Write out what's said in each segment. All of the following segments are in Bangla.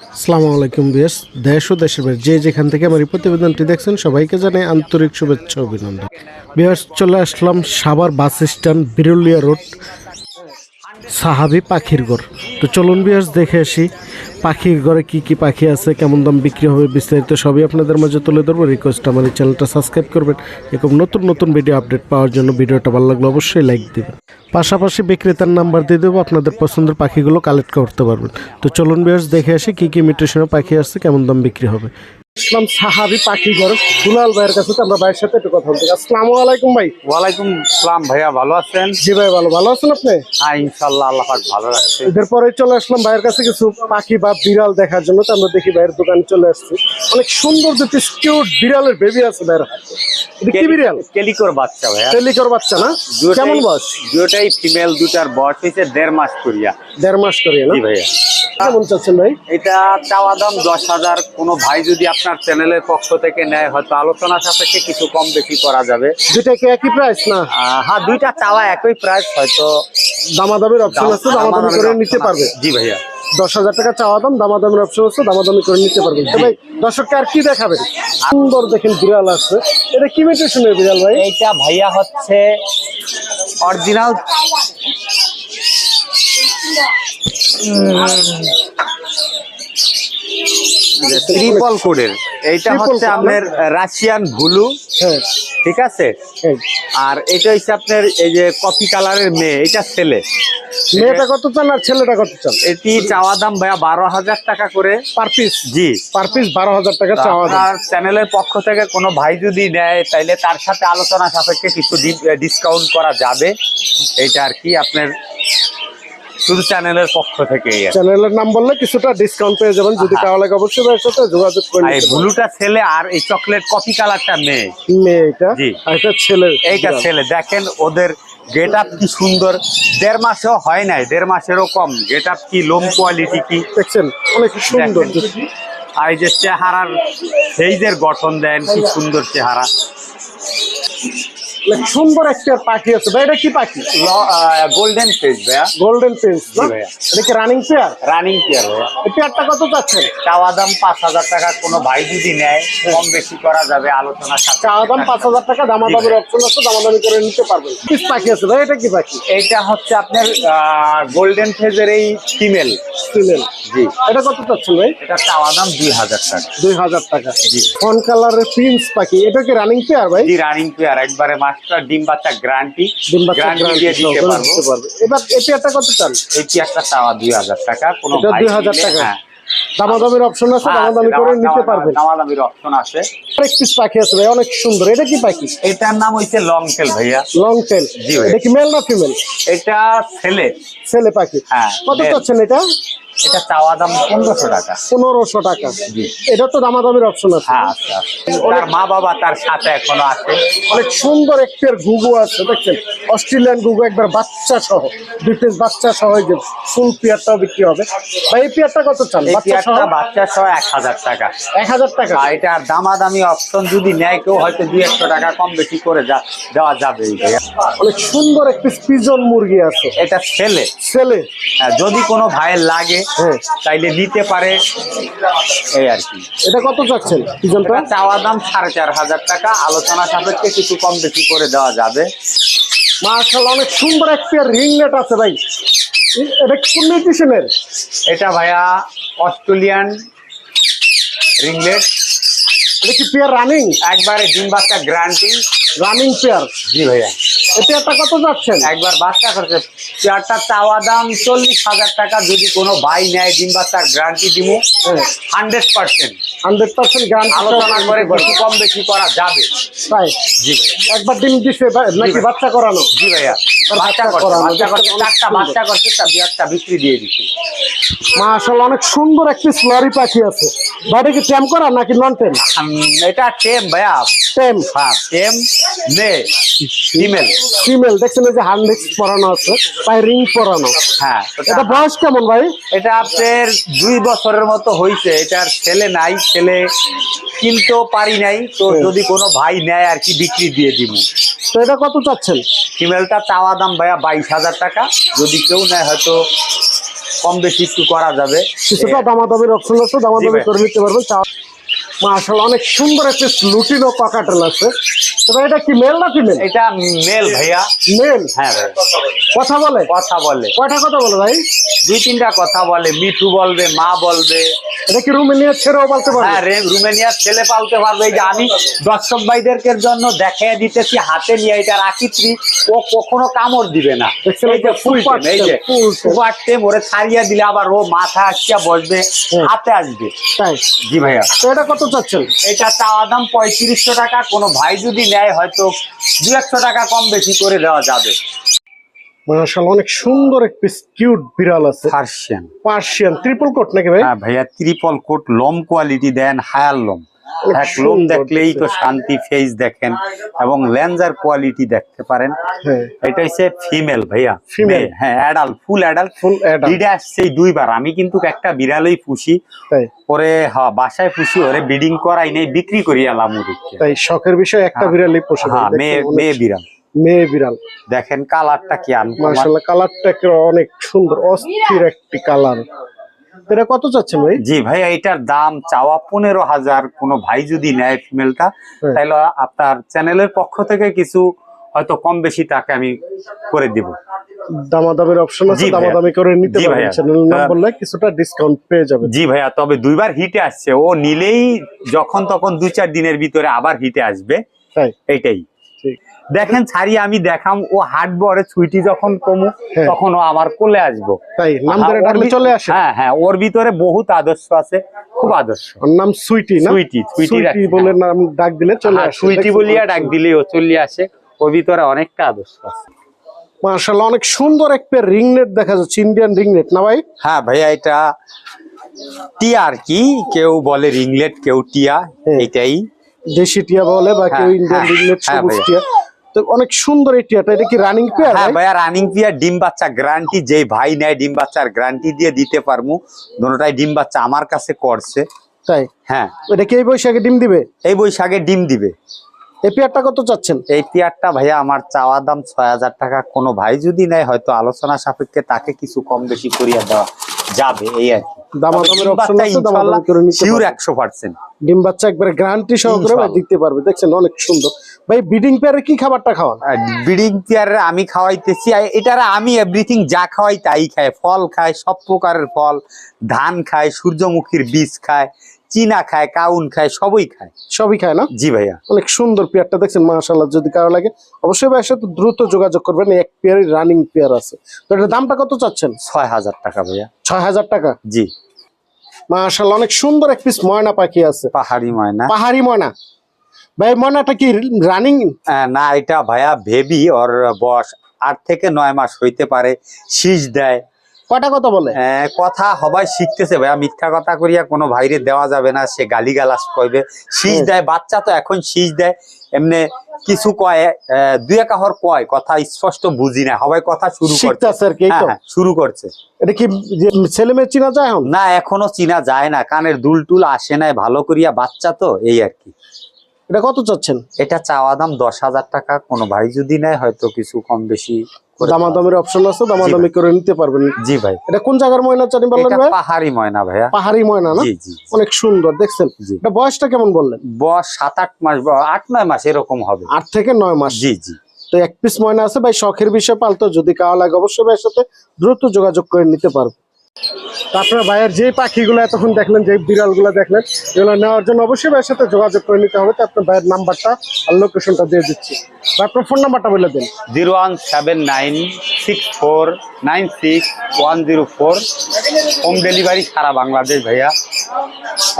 আসসালামু আলাইকুম বিএস দেশ ও দেশের বাইরে যে যেখান থেকে আমার এই প্রতিবেদনটি দেখছেন সবাইকে জানাই আন্তরিক শুভেচ্ছা অভিনন্দন। বিএস চলে আসলাম Savar bus stand Birulia road সাহাবি পাখির ঘর। তো চলুন বিয়াস দেখে আসি পাখির ঘরে কি কি পাখি আছে, কেমন দাম বিক্রি হবে বিস্তারিত সবই আপনাদের মাঝে তুলে ধরবো। রিকোয়েস্ট আমার এই চ্যানেলটা সাবস্ক্রাইব করবেন। এরকম নতুন নতুন ভিডিও আপডেট পাওয়ার জন্য ভিডিওটা ভালো লাগলে অবশ্যই লাইক দিবেন। পাশাপাশি বিক্রেতার নাম্বার দিয়ে দেবো, আপনাদের পছন্দের পাখিগুলো কালেক্ট করতে পারবেন। তো চলুন বিয়াস দেখে আসি কি কি মিটেশনের পাখি আসছে কেমন দাম বিক্রি হবে। ইসলাম সাহাবি পাখি ঘর। দুলাল ভাইয়ের কাছে আমরা ভাইয়ের সাথে একটু কথা বলতে আসসালামু আলাইকুম ভাই। ওয়ালাইকুম সালাম ভাইয়া ভালো আছেন? জি ভাই ভালো। ভালো আছেন আপনি? হ্যাঁ ইনশাল্লাহ আল্লাহ পাক ভালো রাখছে। এদের পরে চলে আসলাম ভাইয়ের কাছে কিছু পাখি বা বিড়াল দেখার জন্য। তো আমরা দেখি ভাইয়ের দোকানে চলে আসছি। অনেক সুন্দর দুটি কিউট বিড়ালের বেবি আছে ভাইয়ের হাতে। কি বিড়াল? কেলিকোর বাচ্চা ভাইয়া। টেলিকর বাচ্চা না? কেমন বয়স? দুটাই ফিমেল দুটার বয়স হয়েছে দেড় মাস করিয়া। দেড় মাস করে না? জি ভাইয়া। কেমন চাচ্ছেন ভাই? এটা চাওয়া দাম দশ হাজার। কোনো ভাই যদি আপনার চ্যানেলের পক্ষ থেকে নেয় হয়তো আলোচনা সাপেক্ষে কিছু কম বেশি করা যাবে। দুইটা কি একই প্রাইস না? হ্যাঁ দুইটা চাওয়া একই প্রাইস হয়তো দামাদামির অপশন আছে দামাদামি করে নিতে পারবে। জি ভাইয়া। দশ হাজার টাকা চাওয়া দাম দামাদামির অপশন আছে দামাদামি করে নিতে পারবেন তো ভাই দর্শককে আর কি দেখাবেন সুন্দর দেখেন বিড়াল আছে এটা কি মিটেশনের বিড়াল ভাই? এইটা ভাইয়া হচ্ছে অরিজিনাল ত্রিপল কোডের এইটা হচ্ছে আপনার রাশিয়ান হ্যাঁ। ঠিক আছে? আর এটা হচ্ছে আপনার এই যে কফি কালারের মেয়ে এটা ছেলে। মেয়েটা কত চান আর ছেলেটা কত চান? এটি চাওয়া দাম ভাইয়া বারো হাজার টাকা করে। পার পিস জি। পার পিস বারো হাজার টাকা চাওয়া দাম। চ্যানেলের পক্ষ থেকে কোনো ভাই যদি নেয় তাইলে তার সাথে আলোচনা সাপেক্ষে কিছু ডিসকাউন্ট করা যাবে। এটা আর কি আপনার শুধু চ্যানেলের পক্ষ থেকে চ্যানেলের নাম বললে কিছুটা ডিসকাউন্ট পেয়ে যাবেন। যদি। কারও লাগে অবশ্যই ভাইয়ের সাথে যোগাযোগ করে আর এই ব্লুটা ছেলে আর এই চকলেট কফি কালারটা মেয়ে। মেয়ে এটা। আর এটা ছেলে এইটা ছেলে। দেখেন ওদের গেট আপ কি সুন্দর। দেড় মাসেও হয় নাই দেড় মাসেরও কম। গেট আপ কি লোম কোয়ালিটি কি? দেখছেন অনেক সুন্দর। আর এই যে চেহারার সেইজের গঠন দেন কি সুন্দর চেহারা। সুন্দর একটা পাখি আছে। ভাই এটা কি পাখি? গোল্ডেন ফেস ভাইয়া। গোল্ডেন ভাইয়া। এটা কি রানিং পেয়ার রানিং পেয়ার ভাইয়া। এই পেয়ারটা কত চাচ্ছেন? চাওয়া দাম পাঁচ হাজার টাকা কোনো ভাই যদি নেয় কম বেশি করা যাবে আলোচনা চাওয়া দাম পাঁচ হাজার টাকা দামাদামির অপশন আছে দামাদামি করে নিতে পারবেন। পিস পাখি আছে ভাই এটা কি পাখি? এটা হচ্ছে আপনার গোল্ডেন ফেজের এই ফিমেল ফিমেল জি। এটা কত চাচ্ছেন ভাই? এটা চাওয়া দাম দুই হাজার টাকা। দুই হাজার টাকা। জি। ফন কালারের প্রিন্স পাখি। এটা কি রানিং পেয়ার ভাই? জি রানিং পেয়ার একবারে মাস্টার ডিম বাচ্চা গ্যারান্টি ডিম বাচ্চা গ্যারান্টি দিয়ে দিতে পারব। পারবে। এবার এই পেয়ারটা কত চান এটি একটা চাওয়া দুই হাজার টাকা কোনো এটা ভাই 2000 টাকা? হ্যাঁ। দামাদামির অপশন আছে হ্যাঁ, দামাদামি করে নিতে পারবেন। দামাদামির অপশন আছে। আরেক পিস পাখি আছে ভাই অনেক সুন্দর। এটা কি পাখি? এটার নাম হইছে লং টেল ভাইয়া। লং টেল এটা কি মেল না ফিমেল এটা ছেলে। ছেলে পাখি। হ্যাঁ, কত। চাচ্ছেন এটা? এটা চাওয়া দাম পনেরোশো টাকা। পনেরোশো টাকা। জি। এটা তো দামাদামির অপশন আছে। হ্যাঁ আচ্ছা আচ্ছা। তার মা বাবা তার সাথে এখনও আছে। অনেক সুন্দর একটের ঘুঘু আছে দেখছেন? অস্ট্রেলিয়ান ঘুঘু একবার বাচ্চা সহ দুই পিস বাচ্চা সহ যে ফুল পেয়ারটাও বিক্রি হবে। ভাই এই পেয়ারটা কত চান? বাচ্চা সহ? বাচ্চা সহ এক হাজার টাকা। এক হাজার টাকা। আর এটার দামাদামি অপশন যদি নেয় কেউ হয়তো দুই একশো টাকা কম বেশি করে যা দেওয়া যাবে অনেক সুন্দর একটি পিজন মুরগি আছে। এটা ছেলে। ছেলে। হ্যাঁ, যদি কোনো ভাইয়ের লাগে হ্যাঁ। তাইলে নিতে পারে। এই আর কি। এটা কত চাচ্ছেন? পিজনটা চাওয়া দাম সাড়ে চার হাজার টাকা। আলোচনা সাপেক্ষে কিছু কম বেশি করে দেওয়া যাবে। মার্শাল অনেক সুন্দর একটা পেয়ার রিং নেট আছে ভাই। এটা কোন নিউট্রিশনের এটা ভাইয়া অস্ট্রেলিয়ান রিংলেট এটা কি পেয়ার রানিং? একবারে ডিম বাচ্চা গ্যারান্টি রানিং পেয়ার। জি ভাইয়া। পেয়ারটা কত যাচ্ছেন? একবার বাচ্চা করছে। চেয়ারটা চাওয়া দাম চল্লিশ হাজার টাকা যদি কোনো ভাই নেয় ডিম তার গ্যারান্টি দিব হান্ড্রেড পার্সেন্ট হান্ড্রেড পার্সেন্ট আলোচনা করে কিছু কম বেশি করা যাবে। তাই? জি ভাইয়া। একবার ডিম দিছে নাকি বাচ্চা করানো? জি ভাইয়া। বাচ্চা অনেক চারটা সুন্দর। বাচ্চা করছে তার বিয়ারটা বিক্রি দিয়ে দিচ্ছি। মাশাল অনেক সুন্দর একটি স্লরি পাখি আছে। বাড়ি কি ট্যাম করা নাকি নন টেম এটা টেম ভাইয়া। টেম হ্যাঁ টেম মে ফিমেল ফিমেল দেখছেন এই যে পরানো আছে পায়ে রিং পরানো। হ্যাঁ এটা বয়স কেমন ভাই? এটা আপনার দুই বছরের মতো হয়েছে এটার ছেলে নাই। ছেলে কিনতেও পারি নাই তো যদি কোনো ভাই নেয় আর কি বিক্রি দিয়ে দিব। তো এটা কত চাচ্ছেন? ফিমেলটা চাওয়া দাম ভাইয়া বাইশ হাজার টাকা যদি কেউ নেয় হয়তো কম বেশি একটু করা যাবে। কিছুটা দামাদামির অপশন আছে দামাদামি ভাই। করে নিতে পারবেন মাশাআল্লাহ অনেক সুন্দর একটা লুটিনো কাকাটেল আছে। তবে এটা কি মেল না ফিমেল? এটা মেল ভাইয়া। মেল? হ্যাঁ ভাই কথা বলে? কথা বলে। কয়টা কথা বলে ভাই? দুই তিনটা কথা বলে মিঠু বলবে মা বলবে। এটা কি রুমে নিয়ে ছেড়েও বলতে পারবে? হ্যাঁ রুমেনিয়ার ছেলে পালতে পারবে। এই যে আমি দর্শক ভাইদেরকে জন্য দেখাই দিতেছি হাতে নিয়ে এটা রাখিত্রী। ও কখনো কামড় দিবে না। এই যে ফুল এই যে। সুপার টেম ওরে ছাড়িয়ে দিলে আবার ও মাথা আসিয়া বসবে হাতে আসবে। জি ভাইয়া। তো এটা কত চাচ্ছেন? এটা চাওয়া দাম পঁয়ত্রিশশো টাকা কোনো ভাই যদি নেয় হয়তো দু একশো টাকা কম বেশি করে দেওয়া যাবে। মাশাআল্লাহ অনেক সুন্দর এক পিস কিউট বিড়াল আছে। পার্সিয়ান পার্সিয়ান ট্রিপল কোট নাকি ভাই? হ্যাঁ ভাইয়া কোট লোম কোয়ালিটি দেন হায়ার লোম। এক লোম দেখলেই তো শান্তি ফেস দেখেন এবং লেন্সার কোয়ালিটি দেখতে পারেন। হ্যাঁ। এটা হচ্ছে ফিমেল ভাইয়া? মেয়ে, হ্যাঁ অ্যাডাল্ট ফুল অ্যাডাল্ট ফুল ডিডে আসছে দুইবার। আমি কিন্তু একটা বিড়ালই পুষি। পরে হ্যাঁ বাসায় পুষি ওরে বিডিং করাই নেই বিক্রি করি তাই শখের বিষয় একটা হ্যাঁ। বিড়ালই পুষি হ্যাঁ মেয়ে মেয়ে বিড়াল। মেয়ে বিড়াল। দেখেন কালারটা কি মাশাআল্লাহ কালারটা অনেক সুন্দর অস্থির একটি কালার। এটা কত চাচ্ছেন ভাই? জি ভাই এটার দাম চাওয়া পনেরো হাজার। কোনো ভাই যদি নেয় ফিমেলটা হ্যাঁ। তাহলে আপনার চ্যানেলের পক্ষ থেকে কিছু হয়তো কম বেশি টাকা আমি করে দিব। দামাদামের অপশন আছে। দামাদামি করে নিতে ভাইয়া। চ্যানেল নাম। বললে কিছুটা ডিসকাউন্ট পেয়ে যাবেন। জি ভাইয়া তবে দুইবার হিটে আসছে। ও নিলেই যখন তখন দুই চার দিনের ভিতরে আবার হিটে আসবে। এইটাই। দেখেন ছাড়ি আমি দেখাম ও হাঁটবো আরে ছুইটি যখন কমু হ্যাঁ। তখন ও আমার কোলে আসব। তাই নাম ধরে ওর ডাকলে চলে আসে। হ্যাঁ হ্যাঁ ওর ভিতরে বহুত আদর্শ আছে খুব আদর্শ। ওর নাম সুইটি না? সুইটি, সুইটি বলে নাম ডাক দিলে চলে হ্যাঁ, আসে সুইটি বলিয়া ডাক দিলেই ও চলে আসে ওর ভিতরে অনেকটা আদর্শ আছে। মাশাআল্লাহ অনেক সুন্দর এক পেয়ার রিং দেখা যাচ্ছে ইন্ডিয়ান রিং নেট না ভাই? হ্যাঁ ভাইয়া এটা টিয়া আর কি কেউ বলে রিংলেট কেউ টিয়া হ্যাঁ। এটাই। দেশি টিয়া বলে বা কেউ ইন্ডিয়ান রিং নেট হ্যাঁ সবুজ টিয়া। তো অনেক সুন্দর এই টিয়াটা এটা কি রানিং পেয়ার হ্যাঁ ভাইয়া রানিং পিয়া ডিম বাচ্চা গ্যারান্টি যে ভাই নেয় ডিম বাচ্চার গ্যারান্টি দিয়ে দিতে পারমু। দুটাই ডিম বাচ্চা আমার কাছে করছে। তাই? হ্যাঁ। এটা কি এই বৈশাখে ডিম দিবে? এই বৈশাখে ডিম দিবে। এই পেয়ারটা কত চাচ্ছেন? এই পেয়ারটা ভাইয়া আমার চাওয়া দাম ছয় হাজার টাকা। কোনো ভাই যদি নেয় হয়তো আলোচনা সাপেক্ষে তাকে কিছু কম বেশি করিয়া দেওয়া। যাবে এই আর দামাদামের অপশন আছে দামাদামি করে নিতে শিওর পারবেন। একশো পার্সেন্ট ডিম বাচ্চা একবারে গ্যারান্টি সহকারে ভাই দিতে পারবে। দেখছেন অনেক সুন্দর। ভাই বিডিং পেয়ারে কি খাবারটা খাওয়ান? ব্রিডিং পেয়ারে আমি খাওয়াইতেছি। এটার আমি এভরিথিং যা খাওয়াই তাই খায়। ফল খায় সব প্রকারের ফল। ধান খায় সূর্যমুখীর বীজ খায়। চীনা খায় কাউন খায় সবই খায়। সবই খায় না? জি ভাইয়া। অনেক সুন্দর পেয়ারটা দেখছেন মাশাআল্লাহ যদি কারও লাগে। অবশ্যই ভাইয়ের সাথে দ্রুত যোগাযোগ করবেন এক পেয়ারই রানিং পেয়ার আছে। তো এটার দামটা কত চাচ্ছেন? ছয় হাজার টাকা ভাইয়া। ছয় হাজার টাকা? জি। মাশাআল্লাহ অনেক সুন্দর এক পিস ময়না পাখি আছে। পাহাড়ি ময়না। পাহাড়ি ময়না। ভাই ময়নাটা কি রানিং না এটা ভাইয়া ভেবি ওর বয়স আট থেকে নয় মাস হইতে পারে শীষ দেয়। কয়টা কথা বলে? আহ, কথা হবাই শিখতেছে ভাইয়া মিথ্যা কথা করিয়া কোনো ভাইরে দেওয়া যাবে না সে গালি গালাস কইবে। শীষ দেয় বাচ্চা তো এখন শীষ দেয় এমনি কিছু কয় দুই একাহর কয় কথা স্পষ্ট বুঝি না হবাই কথা শুরু করছে। শিখতেছে আর কি হ্যাঁ হ্যাঁ, শুরু করছে। এটা কি যে ছেলে মেয়ে চিনা যায় এখন? না এখনও চিনা যায় না কানের দুল টুল আসে নাই ভালো করিয়া বাচ্চা তো এই আর কি। এটা কত চাচ্ছেন? এটা চাওয়া দাম দশ হাজার টাকা কোনো ভাই যদি নেয় হয়তো কিছু কম বেশি। দামাদামের অপশন আছে দামাদামি করে নিতে পারবেন। জি ভাই। এটা কোন জায়গার ময়না জানি বললেন ভাই? পাহাড়ি ময়না ভাইয়া। পাহাড়ি ময়না না? অনেক সুন্দর দেখছেন? এটা বয়সটা কেমন বললেন? বয়স সাত আট মাস বা আট নয় মাস এরকম হবে। আট থেকে নয় মাস। জি জি। তো এক পিস ময়না আছে ভাই শখের বিষয়ে পালতো যদি কাওয়া লাগে অবশ্যই ভাইয়ের সাথে দ্রুত যোগাযোগ করে নিতে পারবে। তারপরে ভাইয়ের যে পাখিগুলো এতক্ষণ দেখলেন যে বিড়ালগুলো দেখলেন, এগুলো নেওয়ার জন্য অবশ্যই ভাইয়ের সাথে যোগাযোগ করে নিতে হবে। তো আপনার ভাইয়ের নাম্বারটা আর লোকেশনটা দিয়ে দিচ্ছি। আপনার ফোন নাম্বারটা বলে দিন। Zero one seven nine six four nine six one zero four. Home delivery সারা বাংলাদেশ ভাইয়া।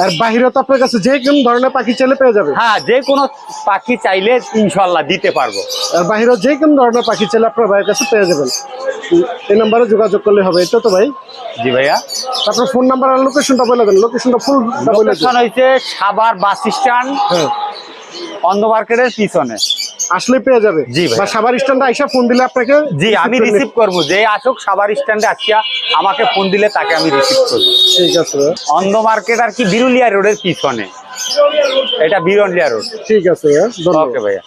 আর বাহিরে তো আপনার কাছে যে কোন ধরনের পাখি চাইলে পেয়ে যাবে? হ্যাঁ যে কোনো পাখি চাইলে ইনশাল্লাহ দিতে পারব। আর বাহিরে যে কোন ধরনের পাখি চাইলে আপনার ভাইয়ের কাছে পেয়ে যাবেন? এই নাম্বারে যোগাযোগ করলে হবে এটা তো ভাই। জি ভাইয়া। তারপর ফোন নাম্বার আর লোকেশনটা বলে দেন লোকেশনটা ফুল লোকেশন হয়েছে সাবার বাস স্ট্যান্ড হ্যাঁ। অন্ধ মার্কেটের পিছনে। আসলে পেয়ে যাবে। জি ভাই। বা সাবার স্ট্যান্ডে আইসা ফোন দিলে আপনাকে জি আমি রিসিভ করব। যে আসুক সাবার স্ট্যান্ডে আসিয়া আমাকে ফোন দিলে তাকে আমি রিসিভ করব। ঠিক আছে অন্ধ মার্কেট আর কি বিরুলিয়া রোডের পিছনে। এটা বিরুলিয়া রোড। ঠিক আছে ওকে ভাইয়া।